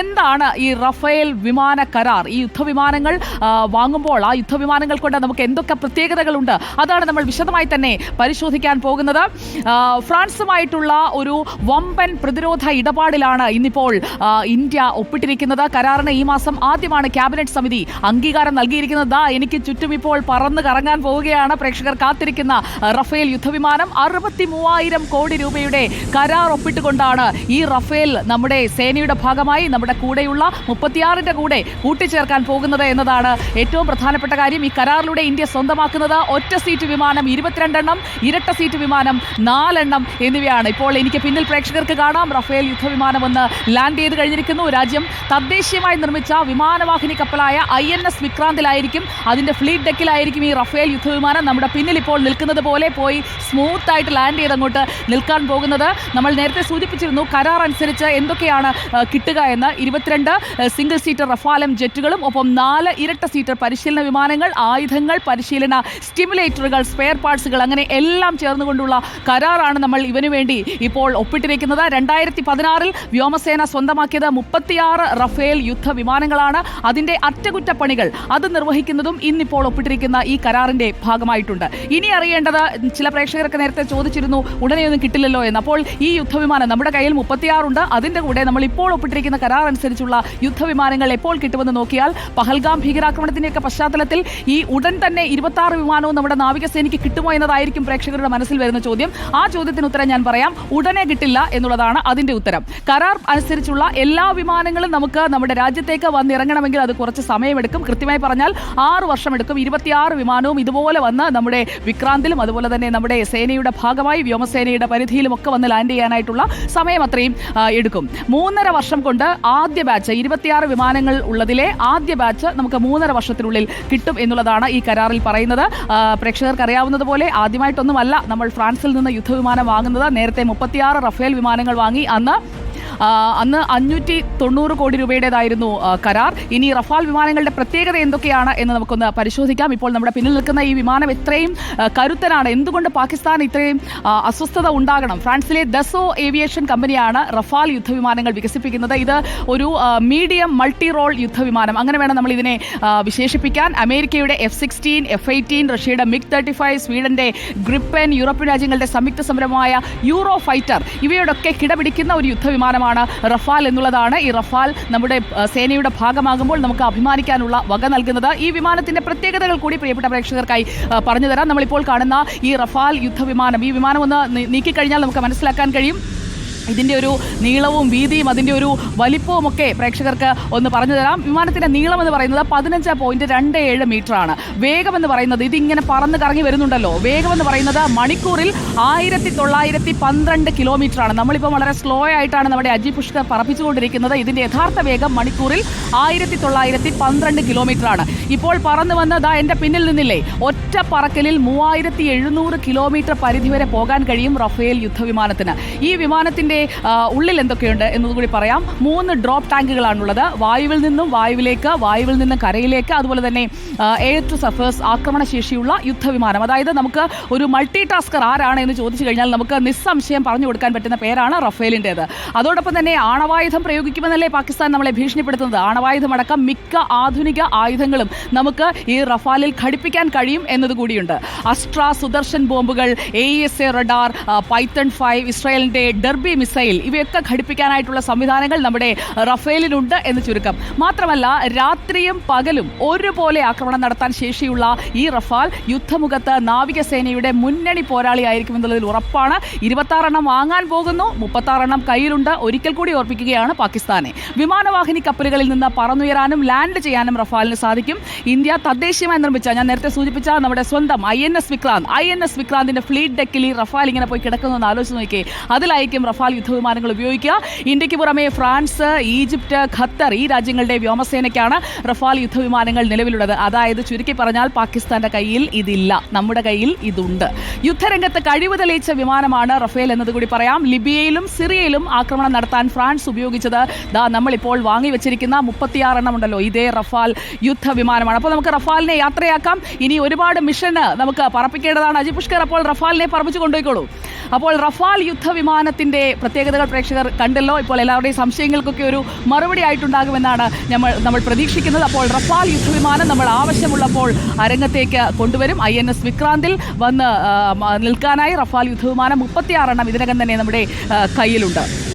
എന്താണ് ഈ റഫേൽ വിമാന കരാർ? ഈ യുദ്ധവിമാനങ്ങൾ വാങ്ങുമ്പോൾ ആ യുദ്ധവിമാനങ്ങൾ കൊണ്ട് നമുക്ക് എന്തൊക്കെ പ്രത്യേകതകളുണ്ട്? അതാണ് നമ്മൾ വിശദമായി തന്നെ പരിശോധിക്കാൻ പോകുന്നത്. ഫ്രാൻസുമായിട്ടുള്ള ഒരു വമ്പൻ പ്രതിരോധ ഇടപാടിലാണ് ഇന്നിപ്പോൾ ഇന്ത്യ ഒപ്പിട്ടിരിക്കുന്നത്. കരാറിന് ഈ മാസം ആദ്യമാണ് ക്യാബിനറ്റ് സമിതി അംഗീകാരം നൽകിയിരിക്കുന്നത്. എനിക്ക് ചുറ്റും ഇപ്പോൾ പറന്ന് കറങ്ങാൻ പോവുകയാണ്. പ്രേക്ഷകർ കാത്തിരിക്കുന്ന റഫേൽ യുദ്ധവിമാനം അറുപത്തി മൂവായിരം കോടി രൂപയുടെ കരാർ ഒപ്പിട്ടുകൊണ്ടാണ് ഈ റഫേൽ നമ്മുടെ സേനയുടെ ഭാഗമായി നമ്മുടെ കൂടെയുള്ള മുപ്പത്തിയാറിന്റെ കൂടെ കൂട്ടിച്ചേർക്കാൻ പോകുന്നത് എന്നതാണ് ഏറ്റവും പ്രധാനപ്പെട്ട കാര്യം. ഈ കരാറിലൂടെ ഇന്ത്യ സ്വന്തമാക്കുന്നത് ഒറ്റ സീറ്റ് വിമാനം ഇരുപത്തിരണ്ടെണ്ണം ഇരട്ട സീറ്റ് വിമാനം നാലെണ്ണം എന്നിവയാണ്. ഇപ്പോൾ എനിക്ക് പിന്നിൽ പ്രേക്ഷകർക്ക് കാണാം. റഫേൽ യുദ്ധവിമാനം ഒന്ന് ലാൻഡ് ചെയ്ത് കഴിഞ്ഞിരിക്കുന്നു. രാജ്യം തദ്ദേശീയമായി നിർമ്മിച്ച വിമാനവാഹിനി കപ്പലായ ഐ എൻ എസ് വിക്രാന്തിലായിരിക്കും. അതിന്റെ ഫ്ലീറ്റ് ഡെക്കിലായിരിക്കും ഈ റഫേൽ യുദ്ധവിമാനം. നമ്മുടെ പിന്നിൽ ഇപ്പോൾ നിൽക്കുന്നത് പോലെ പോയി സ്മൂത്ത് ആയിട്ട് ലാൻഡ് ചെയ്ത് അങ്ങോട്ട് നിൽക്കാൻ പോകുന്നത്. നമ്മൾ നേരത്തെ സൂചിപ്പിച്ചിരുന്നു കരാർ അനുസരിച്ച് എന്തൊക്കെയാണ് കിട്ടുക എന്ന്. ഇരുപത്തിരണ്ട് സിംഗിൾ സീറ്റർ റഫാലം ജെറ്റുകളും ഒപ്പം നാല് ഇരട്ട സീറ്റർ പരിശീലന വിമാനങ്ങൾ ആയുധങ്ങൾ പരിശീലന സ്റ്റിമുലേറ്ററുകൾ സ്പെയർ പാർട്സുകൾ അങ്ങനെ എല്ലാം ചേർന്നുകൊണ്ടുള്ള കരാറാണ് നമ്മൾ ഇവനു വേണ്ടി ഇപ്പോൾ ഒപ്പിട്ടിരിക്കുന്നത്. രണ്ടായിരത്തി പതിനാറിൽ വ്യോമസേന സ്വന്തമാക്കിയത് മുപ്പത്തിയാറ് റഫേൽ യുദ്ധ വിമാനങ്ങളാണ്. അതിന്റെ അറ്റകുറ്റപ്പണികൾ അത് നിർവഹിക്കുന്നതും ഇന്നിപ്പോൾ ഒപ്പിട്ടിരിക്കുന്ന ഈ കരാറിന്റെ ഭാഗമായിട്ടുണ്ട്. ഇനി അറിയേണ്ടത് ചില പ്രേക്ഷകരൊക്കെ നേരത്തെ ചോദിച്ചിരുന്നു ഉടനെയൊന്നും കിട്ടില്ലല്ലോ എന്ന്. അപ്പോൾ ഈ യുദ്ധവിമാനം നമ്മുടെ കയ്യിൽ മുപ്പത്തിയാറുണ്ട്. അതിന്റെ കൂടെ നമ്മൾ ഇപ്പോൾ ഒപ്പിട്ടിരിക്കുന്ന കരാർ അനുസരിച്ചുള്ള യുദ്ധവിമാനങ്ങൾ എപ്പോൾ കിട്ടുമെന്ന് നോക്കിയാൽ പഹൽഗാം ഭീകരാക്രമണത്തിന്റെയൊക്കെ പശ്ചാത്തലത്തിൽ ഈ ഉടൻ തന്നെ ഇരുപത്തി ആറ് വിമാനവും നമ്മുടെ നാവികസേനയ്ക്ക് കിട്ടുമോ എന്നതായിരിക്കും പ്രേക്ഷകരുടെ മനസ്സിൽ വരുന്ന ചോദ്യം. ആ ചോദ്യത്തിന് ഉത്തരം ഞാൻ പറയാം. ഉടനെ കിട്ടില്ല എന്നുള്ളതാണ് അതിന്റെ ഉത്തരം. കരാർ അനുസരിച്ചുള്ള എല്ലാ വിമാനങ്ങളും നമുക്ക് നമ്മുടെ രാജ്യത്തേക്ക് വന്നിറങ്ങണമെങ്കിൽ അത് കുറച്ച് സമയമെടുക്കും. കൃത്യമായി പറഞ്ഞാൽ ആറ് വർഷമെടുക്കും. ഇരുപത്തിയാറ് വിമാനവും ഇതുപോലെ വന്ന് നമ്മുടെ വിക്രാന്തിലും അതുപോലെ തന്നെ നമ്മുടെ സേനയുടെ ഭാഗമായി വ്യോമസേനയുടെ പരിധിയിലും ഒക്കെ വന്ന് ലാൻഡ് ചെയ്യാനായിട്ടുള്ള സമയം അത്രയും എടുക്കും. മൂന്നര വർഷം കൊണ്ട് ആദ്യ ബാച്ച് ഇരുപത്തിയാറ് വിമാനങ്ങൾ ഉള്ളതിലെ ആദ്യ ബാച്ച് നമുക്ക് മൂന്നര വർഷത്തിനുള്ളിൽ കിട്ടും എന്നുള്ളതാണ് ഈ കരാറിൽ പറയുന്നത്. പ്രേക്ഷകർക്ക് അറിയാവുന്നതുപോലെ ആദ്യമായിട്ടൊന്നുമല്ല നമ്മൾ ഫ്രാൻസിൽ നിന്ന് യുദ്ധവിമാനം വാങ്ങുന്നത്. നേരത്തെ മുപ്പത്തിയാറ് റഫേൽ വിമാനങ്ങൾ വാങ്ങി. അന്ന് അന്ന് അഞ്ഞൂറ്റി തൊണ്ണൂറ് കോടി രൂപയുടേതായിരുന്നു കരാർ. ഇനി റഫാൽ വിമാനങ്ങളുടെ പ്രത്യേകത എന്തൊക്കെയാണ് എന്ന് നമുക്കൊന്ന് പരിശോധിക്കാം. ഇപ്പോൾ നമ്മുടെ പിന്നിൽ നിൽക്കുന്ന ഈ വിമാനം എത്രയും കരുത്തനാണ്. എന്തുകൊണ്ട് പാകിസ്ഥാൻ ഇത്രയും അസ്വസ്ഥത ഉണ്ടാകണം? ഫ്രാൻസിലെ ദസോ ഏവിയേഷൻ കമ്പനിയാണ് റഫാൽ യുദ്ധവിമാനങ്ങൾ വികസിപ്പിക്കുന്നത്. ഇത് ഒരു മീഡിയം മൾട്ടി റോൾ യുദ്ധവിമാനം. അങ്ങനെ വേണം നമ്മൾ ഇതിനെ വിശേഷിപ്പിക്കാൻ. അമേരിക്കയുടെ എഫ് സിക്സ്റ്റീൻ എഫ് എയ്റ്റീൻ റഷ്യയുടെ മിഗ് തേർട്ടി ഫൈവ് സ്വീഡന്റെ ഗ്രിപ്പൻ യൂറോപ്യൻ രാജ്യങ്ങളുടെ സംയുക്ത സംരംഭമായ യൂറോ ഫൈറ്റർ. ഇവയോടൊക്കെ കിടപിടിക്കുന്ന ഒരു യുദ്ധവിമാനമാണ് റഫാൽ എന്നുള്ളതാണ് ഈ റഫാൽ നമ്മുടെ സേനയുടെ ഭാഗമാകുമ്പോൾ നമുക്ക് അഭിമാനിക്കാനുള്ള വക നൽകുന്നത്. ഈ വിമാനത്തിന്റെ പ്രത്യേകതകൾ കൂടി പ്രിയപ്പെട്ട പ്രേക്ഷകർക്കായി പറഞ്ഞുതരാം. പറഞ്ഞു തരാം നമ്മളിപ്പോൾ കാണുന്ന ഈ റഫാൽ യുദ്ധവിമാനം. ഈ വിമാനം ഒന്ന് നീക്കിക്കഴിഞ്ഞാൽ നമുക്ക് മനസ്സിലാക്കാൻ കഴിയും. ഇതിന്റെ ഒരു നീളവും വീതിയും അതിന്റെ ഒരു വലിപ്പവും ഒക്കെ പ്രേക്ഷകർക്ക് ഒന്ന് പറഞ്ഞു തരാം. വിമാനത്തിന്റെ നീളം എന്ന് പറയുന്നത് പതിനഞ്ച് പോയിന്റ് രണ്ട് ഏഴ് മീറ്റർ ആണ്. വേഗം എന്ന് പറയുന്നത് ഇതിങ്ങനെ പറന്ന് കറങ്ങി വരുന്നുണ്ടല്ലോ. വേഗം എന്ന് പറയുന്നത് മണിക്കൂറിൽ ആയിരത്തി തൊള്ളായിരത്തി പന്ത്രണ്ട് കിലോമീറ്റർ ആണ്. നമ്മളിപ്പോൾ വളരെ സ്ലോ ആയിട്ടാണ് നമ്മുടെ അജി പുഷ്കർ പറപ്പിച്ചുകൊണ്ടിരിക്കുന്നത്. ഇതിന്റെ യഥാർത്ഥ വേഗം മണിക്കൂറിൽ ആയിരത്തി തൊള്ളായിരത്തി പന്ത്രണ്ട് കിലോമീറ്റർ ആണ്. ഇപ്പോൾ പറന്ന് വന്ന് ദാ എന്റെ പിന്നിൽ നിന്നില്ലേ? ഒറ്റ പറക്കലിൽ മൂവായിരത്തി എഴുന്നൂറ് കിലോമീറ്റർ പരിധി വരെ പോകാൻ കഴിയും റഫേൽ യുദ്ധവിമാനത്തിന്. ഈ വിമാനത്തിന്റെ ആ, ഉള്ളിൽ എന്തൊക്കെയുണ്ട് എന്നതുകൂടി പറയാം. മൂന്ന് ഡ്രോപ്പ് ടാങ്കുകളാണുള്ളത് വായുവിൽ നിന്നും വായുവിലേക്ക് വായുവിൽ നിന്നും കരയിലേക്ക് അതുപോലെ തന്നെ എയർ ടു സഫേഴ്സ് ആക്രമണശേഷിയുള്ള യുദ്ധവിമാനം. അതായത് നമുക്ക് ഒരു മൾട്ടി ടാസ്കർ ആരാണ് എന്ന് ചോദിച്ചു കഴിഞ്ഞാൽ നമുക്ക് നിസ്സംശയം പറഞ്ഞു കൊടുക്കാൻ പറ്റുന്ന പേരാണ് റഫേലിന്റേത് അതോടൊപ്പം തന്നെ ആണവായുധം പ്രയോഗിക്കുമെന്നല്ലേ പാകിസ്ഥാൻ നമ്മളെ ഭീഷണിപ്പെടുത്തുന്നത്. ആണവായുധമടക്കം മിക്ക ആധുനിക ആയുധങ്ങളും നമുക്ക് ഈ റഫാലിൽ ഘടിപ്പിക്കാൻ കഴിയും എന്നതുകൂടിയുണ്ട് അസ്ട്ര സുദർശൻ ബോംബുകൾ A S A radar Python five ഇസ്രായേലിന്റെ ഡെർബി മിസൈൽ ഇവയൊക്കെ ഘടിപ്പിക്കാനായിട്ടുള്ള സംവിധാനങ്ങൾ നമ്മുടെ റഫേലിനുണ്ട് എന്ന് ചുരുക്കം. മാത്രമല്ല രാത്രിയും പകലും ഒരുപോലെ ആക്രമണം നടത്താൻ ശേഷിയുള്ള ഈ റഫാൽ യുദ്ധമുഖത്ത് നാവികസേനയുടെ മുന്നണി പോരാളി ആയിരിക്കും എന്നുള്ളതിൽ ഉറപ്പാണ്. ഇരുപത്താറെണ്ണം വാങ്ങാൻ പോകുന്നു. മുപ്പത്താറെണ്ണം കയ്യിലുണ്ട്. ഒരിക്കൽ കൂടി ഓർപ്പിക്കുകയാണ് പാകിസ്ഥാനെ. വിമാനവാഹിനി കപ്പലുകളിൽ നിന്ന് പറന്നുയരാനും ലാൻഡ് ചെയ്യാനും റഫാലിന് സാധിക്കും. ഇന്ത്യ തദ്ദേശീയമായി നിർമ്മിച്ച ഞാൻ നേരത്തെ സൂചിപ്പിച്ച നമ്മുടെ സ്വന്തം I N S Vikrant. I N S വിക്രാന്തിന്റെ fleet ഡെക്കിൽ ഈ റഫാൽ ഇങ്ങനെ പോയി കിടക്കുന്നു എന്ന് ആലോചിച്ച് നോക്കിയേ. അതിലായിരിക്കും റഫാൽ യുദ്ധവിമാനങ്ങൾ ഉപയോഗിക്കുക. ഇന്ത്യയ്ക്ക് പുറമെ ഫ്രാൻസ് ഈജിപ്റ്റ് ഖത്തർ ഈ രാജ്യങ്ങളുടെ വ്യോമസേനയ്ക്കാണ് റഫാൽ യുദ്ധവിമാനങ്ങൾ നിലവിലുള്ളത്. അതായത് ചുരുക്കി പറഞ്ഞാൽ പാകിസ്ഥാന്റെ കയ്യിൽ ഇതില്ല. നമ്മുടെ കയ്യിൽ ഇതുണ്ട്. യുദ്ധരംഗത്ത് കഴിവ് തെളിയിച്ച വിമാനമാണ് റഫേൽ എന്നതുകൂടി പറയാം. ലിബിയയിലും സിറിയയിലും ആക്രമണം നടത്താൻ ഫ്രാൻസ് ഉപയോഗിച്ചത് ദാ നമ്മളിപ്പോൾ വാങ്ങിവെച്ചിരിക്കുന്ന മുപ്പത്തിയാറെണ്ണം ഉണ്ടല്ലോ. ഇതേ റഫാൽ യുദ്ധ വിമാനമാണ് അപ്പോൾ നമുക്ക് റഫാലിനെ യാത്രയാക്കാം. ഇനി ഒരുപാട് മിഷന് നമുക്ക് പറപ്പിക്കേണ്ടതാണ്. അജി പുഷ്കർ അപ്പോൾ റഫാലിനെ പറപ്പിച്ചു കൊണ്ടുപോയിക്കോളൂ. അപ്പോൾ റഫാൽ യുദ്ധ യുദ്ധവിമാനത്തിന്റെ പ്രത്യേകതകൾ പ്രേക്ഷകർ കണ്ടല്ലോ. ഇപ്പോൾ എല്ലാവരുടെയും സംശയങ്ങൾക്കൊക്കെ ഒരു മറുപടി ആയിട്ടുണ്ടാകുമെന്നാണ് നമ്മൾ നമ്മൾ പ്രതീക്ഷിക്കുന്നത്. അപ്പോൾ റഫാൽ യുദ്ധവിമാനം നമ്മൾ ആവശ്യമുള്ളപ്പോൾ അരങ്ങത്തേക്ക് കൊണ്ടുവരും. ഐ എൻ എസ് വിക്രാന്തിൽ വന്ന് നിൽക്കാനായി റഫാൽ യുദ്ധവിമാനം മുപ്പത്തിയാറെണ്ണം ഇതിനകം തന്നെ നമ്മുടെ കയ്യിലുണ്ട്.